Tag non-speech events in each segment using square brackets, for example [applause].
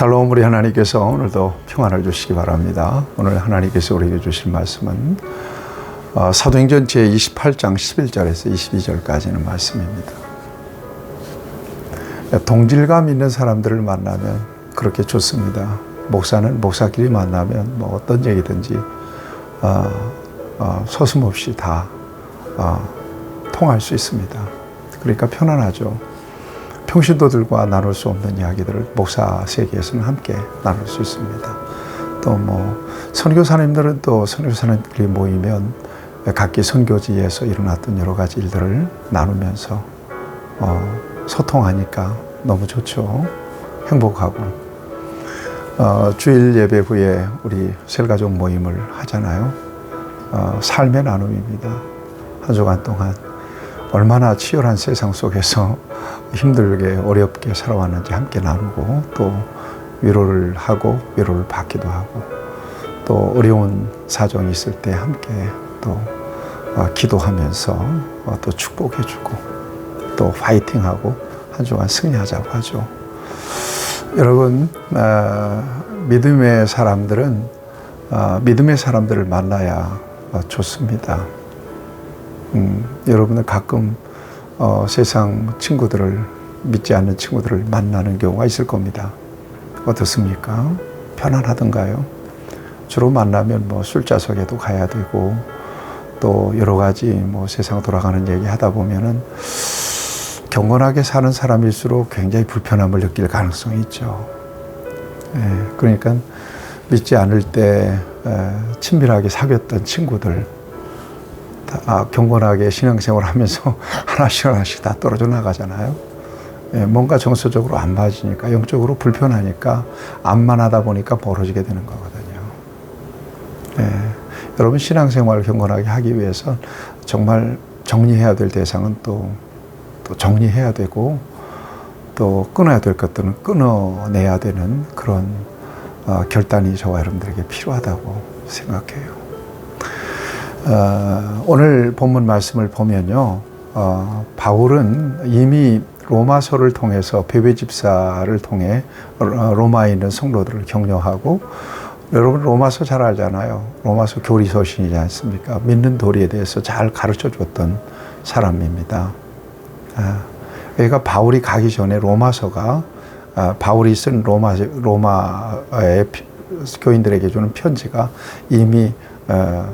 샬롬 우리 하나님께서 오늘도 평안을 주시기 바랍니다. 오늘 하나님께서 우리에게 주실 말씀은 어, 사도행전 제28장 11절에서 22절까지는 말씀입니다. 동질감 있는 사람들을 만나면 그렇게 좋습니다. 목사는 목사끼리 만나면 뭐 어떤 얘기든지 어, 어, 서슴없이 다 어, 통할 수 있습니다. 그러니까 편안하죠. 평신도들과 나눌 수 없는 이야기들을 목사 세계에서는 함께 나눌 수 있습니다. 또 뭐 선교사님들은 또 선교사님들이 모이면 각기 선교지에서 일어났던 여러 가지 일들을 나누면서 어, 소통하니까 너무 좋죠. 행복하고 어, 주일 예배 후에 우리 셀가족 모임을 하잖아요. 어, 삶의 나눔입니다. 한 주간 동안 얼마나 치열한 세상 속에서 힘들게 어렵게 살아왔는지 함께 나누고 또 위로를 하고 위로를 받기도 하고 또 어려운 사정이 있을 때 함께 또 어, 기도하면서 어, 또 축복해주고 또 파이팅하고 한 주간 승리하자고 하죠. 여러분 어, 믿음의 사람들은 믿음의 사람들을 만나야 좋습니다. 음, 여러분은 가끔 어, 세상 친구들을 믿지 않는 친구들을 만나는 경우가 있을 겁니다. 어떻습니까? 편안하던가요? 주로 만나면 뭐 술자석에도 가야 되고 또 여러 가지 뭐 세상 돌아가는 얘기 하다 보면은 경건하게 사는 사람일수록 굉장히 불편함을 느낄 가능성이 있죠. 예, 그러니까 믿지 않을 때 에, 친밀하게 사귀었던 친구들 아, 경건하게 신앙생활 하면서 [laughs] 하나씩 하나씩 다 떨어져 나가잖아요. 예, 뭔가 정서적으로 안 맞으니까, 영적으로 불편하니까, 안만 하다 보니까 벌어지게 되는 거거든요. 예, 여러분, 신앙생활을 경건하게 하기 위해서 정말 정리해야 될 대상은 또, 또 정리해야 되고, 또 끊어야 될 것들은 끊어내야 되는 그런 어, 결단이 저와 여러분들에게 필요하다고 생각해요. 어, 오늘 본문 말씀을 보면요. 어, 바울은 이미 로마서를 통해서 베베 집사를 통해 로마에 있는 성도들을 격려하고 여러분 로마서 잘 알잖아요. 로마서 교리 서신이지 않습니까? 믿는 도리에 대해서 잘 가르쳐 줬던 사람입니다. 아, 그러니까 바울이 가기 전에 로마서가 아, 바울이 쓴 로마 로마의 교인들에게 주는 편지가 이미 어,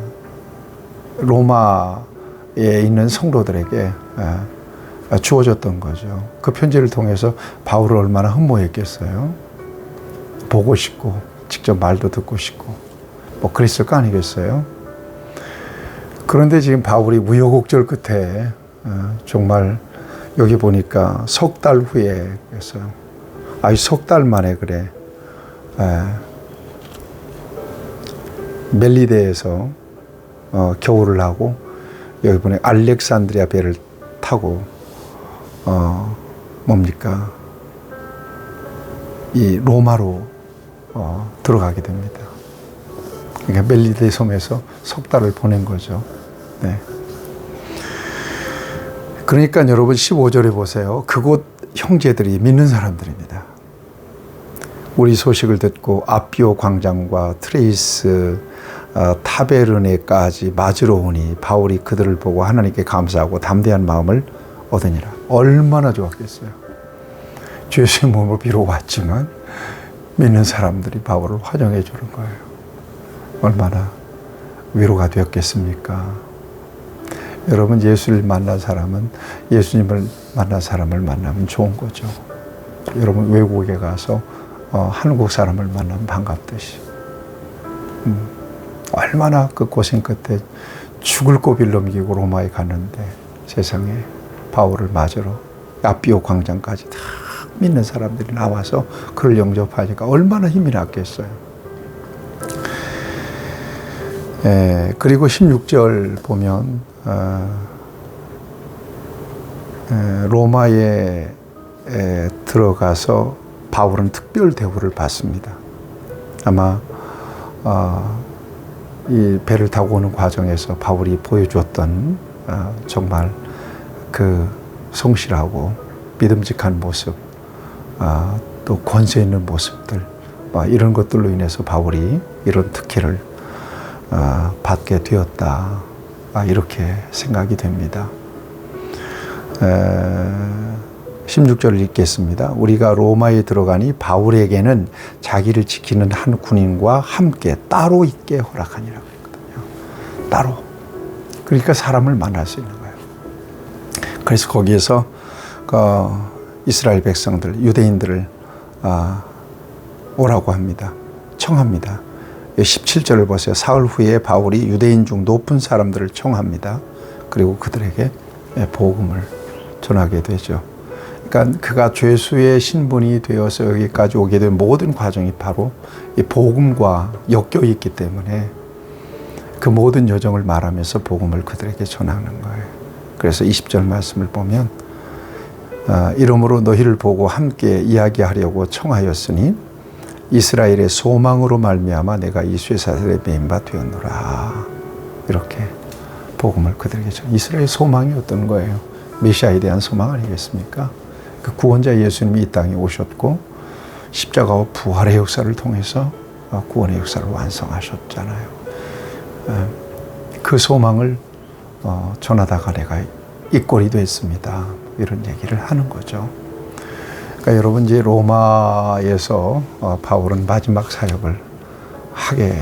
로마에 있는 성도들에게 주어졌던 거죠. 그 편지를 통해서 바울을 얼마나 흠모했겠어요. 보고 싶고 직접 말도 듣고 싶고 뭐 그랬을 거 아니겠어요. 그런데 지금 바울이 무효곡절 끝에 정말 여기 보니까 석 달 후에 그래서 아이 석 달 만에 그래 멜리데에서 어, 겨울을 하고 여기 보니 알렉산드리아 배를 타고 어, 뭡니까 이 로마로 어, 들어가게 됩니다. 그러니까 멜리데 섬에서 석 달을 보낸 거죠. 네. 그러니까 여러분 15절에 보세요. 그곳 형제들이 믿는 사람들입니다. 우리 소식을 듣고 아비오 광장과 트레이스 어, 타베르네까지 맞으러 오니 바울이 그들을 보고 하나님께 감사하고 담대한 마음을 얻으니라. 얼마나 좋았겠어요. 죄수의 몸으로 비록 왔지만 믿는 사람들이 바울을 환영해 주는 거예요. 얼마나 위로가 되었겠습니까? 여러분 예수를 만난 사람은 예수님을 만난 사람을 만나면 좋은 거죠. 여러분 외국에 가서 어, 한국 사람을 만나면 반갑듯이. 음. 얼마나 그 고생 끝에 죽을 고비를 넘기고 로마에 갔는데 세상에 바울을 맞으러 아비오 광장까지 다 믿는 사람들이 나와서 그를 영접하니까 얼마나 힘이 났겠어요. 예, 그리고 16절 보면 어, 에, 로마에 에, 들어가서 바울은 특별 대우를 받습니다. 아마 어, 이 배를 타고 오는 과정에서 바울이 보여주었던 어, 정말 그 성실하고 믿음직한 모습, 어, 또 권세 있는 모습들 어, 이런 것들로 인해서 바울이 이런 특혜를 어, 받게 되었다. 아, 이렇게 생각이 됩니다. 에, 16절을 읽겠습니다. 우리가 로마에 들어가니 바울에게는 자기를 지키는 한 군인과 함께 따로 있게 허락하니라 그랬거든요. 따로. 그러니까 사람을 만날 수 있는 거예요. 그래서 거기에서 그 이스라엘 백성들, 유대인들을 아, 오라고 합니다. 청합니다. 17절을 보세요. 사흘 후에 바울이 유대인 중 높은 사람들을 청합니다. 그리고 그들에게 복음을 전하게 되죠. 그러니까 그가 죄수의 신분이 되어서 여기까지 오게 된 모든 과정이 바로 이 복음과 엮여 있기 때문에 그 모든 여정을 말하면서 복음을 그들에게 전하는 거예요. 그래서 20절 말씀을 보면 아, 이러므로 너희를 보고 함께 이야기하려고 청하였으니 이스라엘의 소망으로 말미암아 내가 이 쇠사슬에 매인 바 되었노라 이렇게 복음을 그들에게 전 이스라엘 소망이 어떤 거예요? 메시아에 대한 소망 아니겠습니까? 그 구원자 예수님이 이 땅에 오셨고 십자가와 부활의 역사를 통해서 구원의 역사를 완성하셨잖아요. 어, 그 소망을 어, 전하다가 내가 이 꼴이 됐습니다. 이런 얘기를 하는 거죠. 그러니까 여러분 이제 로마에서 어, 바울은 마지막 사역을 하게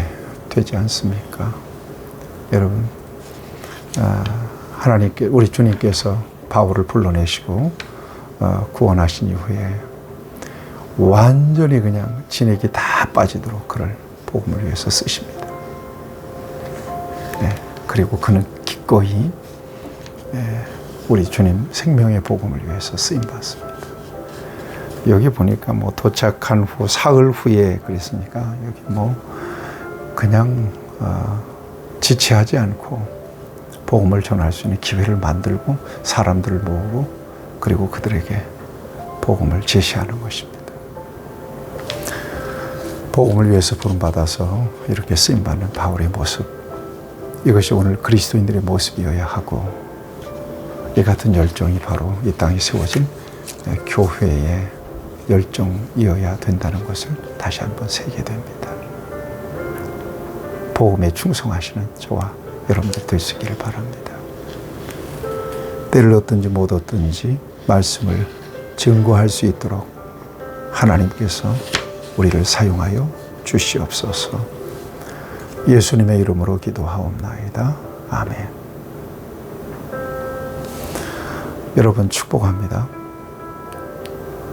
되지 않습니까? 여러분 아, 하나님께 우리 주님께서 바울을 불러내시고 어, 구원하신 이후에 완전히 그냥 진액이 다 빠지도록 그를 복음을 위해서 쓰십니다. 네, 그리고 그는 기꺼이 네, 우리 주님 생명의 복음을 위해서 쓰임 받습니다. 여기 보니까 뭐 도착한 후 사흘 후에 그랬으니까 여기 뭐 그냥 어, 지체하지 않고 복음을 전할 수 있는 기회를 만들고 사람들을 모으고 그리고 그들에게 복음을 제시하는 것입니다. 복음을 위해서 부름받아서 이렇게 쓰임받는 바울의 모습 이것이 오늘 그리스도인들의 모습이어야 하고 이 같은 열정이 바로 이 땅에 세워진 교회의 열정이어야 된다는 것을 다시 한번 새게 됩니다. 복음에 충성하시는 저와 여러분들 되시기를 바랍니다. 때를 얻든지 못 얻든지 말씀을 증거할 수 있도록 하나님께서 우리를 사용하여 주시옵소서. 예수님의 이름으로 기도하옵나이다. 아멘. 여러분 축복합니다.